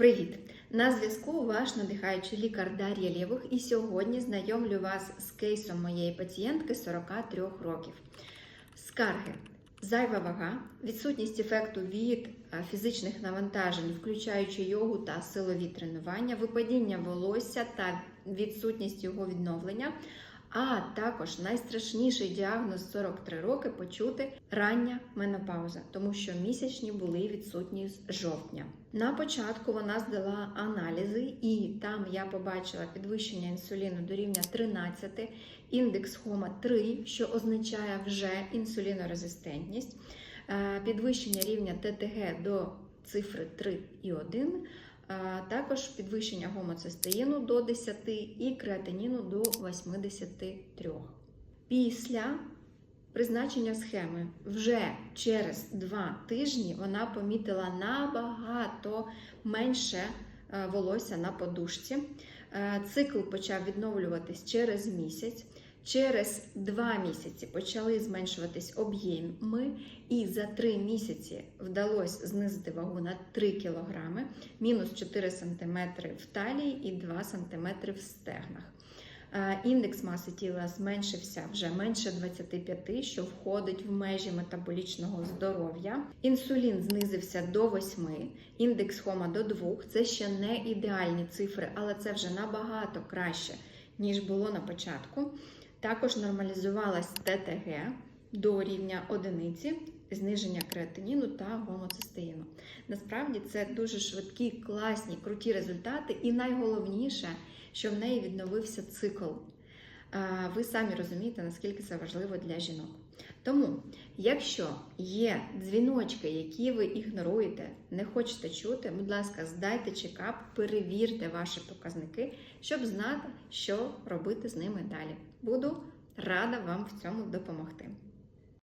Привіт! На зв'язку ваш надихаючий лікар Дар'я Лєвих і сьогодні знайомлю вас з кейсом моєї пацієнтки 43 років. Скарги. Зайва вага, відсутність ефекту від фізичних навантажень, включаючи йогу та силові тренування, випадіння волосся та відсутність його відновлення, а також найстрашніший діагноз 43 роки почути рання менопауза, тому що місячні були відсутні з жовтня. На початку вона здала аналізи, і там я побачила підвищення інсуліну до рівня 13, індекс хома 3, що означає вже інсулінорезистентність, е, підвищення рівня ТТГ до цифри 3,1, а також підвищення гомоцистеїну до 10 і креатиніну до 83. Після призначення схеми вже через 2 тижні вона помітила набагато менше е, волосся на подушці. Е, Цикл почав відновлюватись через місяць. Через два місяці почали зменшуватись об'єми, і за три місяці вдалося знизити вагу на 3 кг, мінус 4 см в талії і 2 см в стегнах. Індекс маси тіла зменшився вже менше 25, що входить в межі метаболічного здоров'я. Інсулін знизився до 8, індекс хома до 2. Це ще не ідеальні цифри, але це вже набагато краще, ніж було на початку. Також нормалізувалась ТТГ до рівня одиниці, зниження креатиніну та гомоцистеїну. Насправді це дуже швидкі, класні, круті результати, і найголовніше, що в неї відновився цикл. Ви самі розумієте, наскільки це важливо для жінок. Тому, якщо є дзвіночки, які ви ігноруєте, не хочете чути, будь ласка, здайте чекап, перевірте ваші показники, щоб знати, що робити з ними далі. Буду рада вам в цьому допомогти.